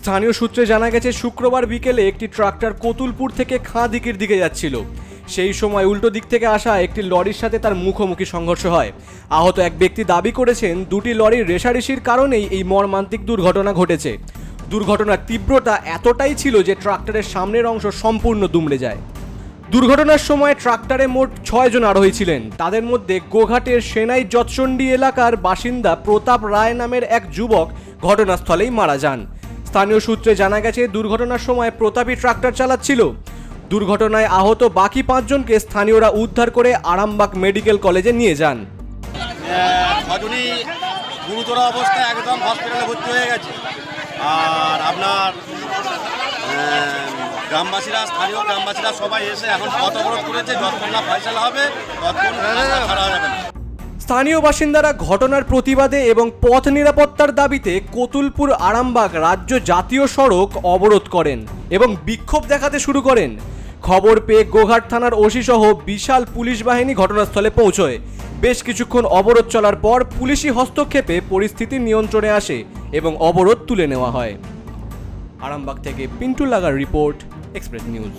স্থানীয় সূত্রে জানা গেছে, শুক্রবার বিকেলে একটি ট্রাক্টর কতুলপুর থেকে খাঁ দিকের দিকে যাচ্ছিল। সেই সময় উল্টো দিক থেকে আসা একটি লরির সাথে তার মুখোমুখি সংঘর্ষ হয়। আহত এক ব্যক্তি দাবি করেছেন, দুটি লরির রেশারেশির কারণেই এই মর্মান্তিক দুর্ঘটনা ঘটেছে। দুর্ঘটনার তীব্রতা এতটাই ছিল যে ট্রাক্টরের সামনের অংশ সম্পূর্ণ দুমড়ে যায়। দুর্ঘটনার সময় ট্রাক্টরে মোট ছয়জন আরোহী ছিলেন। তাদের মধ্যে গোঘাটের সেনাই যৎসন্ডি এলাকার বাসিন্দা প্রতাপ রায় নামের এক যুবক ঘটনাস্থলেই মারা যান। স্থানীয় সূত্রে জানা গেছে দুর্ঘটনার সময় প্রতাপী ট্রাক্টর চালাচ্ছিল। দুর্ঘটনায় আহত বাকি পাঁচজনকে স্থানীয়রা উদ্ধার করে আরামবাগ মেডিকেল কলেজে নিয়ে যান। ছজনই গুরুতর অবস্থায় একদম হসপিটালে ভর্তি হয়ে গেছে। আর আপনার গ্রামবাসীরা স্থানীয় গ্রামবাসীরা সবাই এসে এখন পথ অবরোধ করেছে যতক্ষণ না ফয়সালা হবে ততক্ষণ যাবে না স্থানীয় বাসিন্দারা ঘটনার প্রতিবাদে এবং পথ নিরাপত্তার দাবিতে কতুলপুর আরামবাগ রাজ্য জাতীয় সড়ক অবরোধ করেন এবং বিক্ষোভ দেখাতে শুরু করেন। খবর পেয়ে গোঘাট থানার ওসি সহ বিশাল পুলিশ বাহিনী ঘটনাস্থলে পৌঁছয়। বেশ কিছুক্ষণ অবরোধ চলার পর পুলিশি হস্তক্ষেপে পরিস্থিতি নিয়ন্ত্রণে আসে এবং অবরোধ তুলে নেওয়া হয়। আরামবাগ থেকে পিন্টু লাগার রিপোর্ট, এক্সপ্রেস নিউজ।